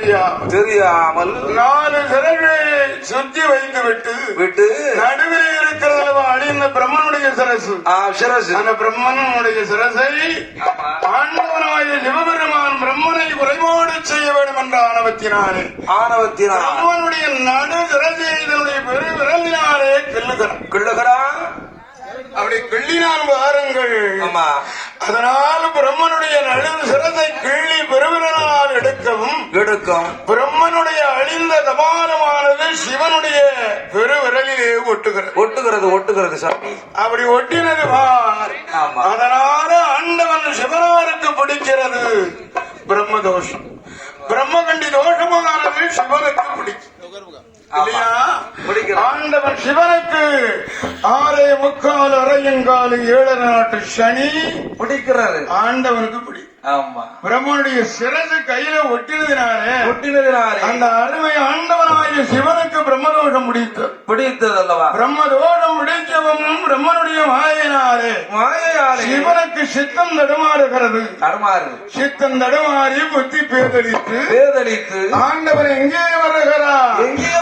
தெரியாமல் நாலு சிறகை சுத்தி வைத்து விட்டு விட்டு நடுவில் இருக்கிறது அழிந்த பிரம்மனுடைய சிரசு. சிரசு. அந்த பிரம்மனுடைய சிரசை ஆண்டவனாய சிவபெருமான் பிரம்மனை குறைபாடு செய்ய வேண்டும் என்ற ஆணவத்தினாலே. ஆணவத்தினால். பிரம்மனுடைய நடு சிரசை இதனுடைய பெரு விரலினாலே கிள்ளுகிறான். கிள்ளுகிறான் அப்படி கிள்ளினால் வாருங்கள். அதனால் பிரம்மனுடைய நடு சிரசை கிள்ளி பெருவிரலால் எடுக்கவும் எடுக்கும். பிரம்மனுடைய அழிந்த கபாலமானது சிவனுடைய பெருவிரலிலே ஒட்டுகிறது. ஒட்டுகிறது ஒட்டுகிறது சாமி. அப்படி ஒட்டினது. அதனால ஆண்டவன் சிவனாருக்கு பிடிக்கிறது பிரம்ம தோஷம் பிரம்மகண்டி தோஷமானது சிவனுக்கு பிடிக்கும். ஆண்டவன் சிவனுக்கு ஆறே முக்கால் அரையங்கால் ஏழு நாட்டு சனி பிடிக்கிறது. ஆண்டவனுக்கு ஆமா. பிரம்மனுடைய சிரசு கையில ஒட்டினதினாலே ஒட்டினதினாலே அந்த அருமை ஆண்டவனாகிய சிவனுக்கு பிரம்மதோஷம் முடித்தது பிடித்தது அல்லவா பிரம்மதோஷம் முடித்தவனும் பிரம்மனுடைய மாயினாலே மாயையாலே சிவனுக்கு சித்தம் தடுமாறுகிறது. தடுமாறு சித்தம் தடுமாறி புத்தி பேதளித்து பேதளித்து ஆண்டவன் எங்கே வருகிறார்? எங்கே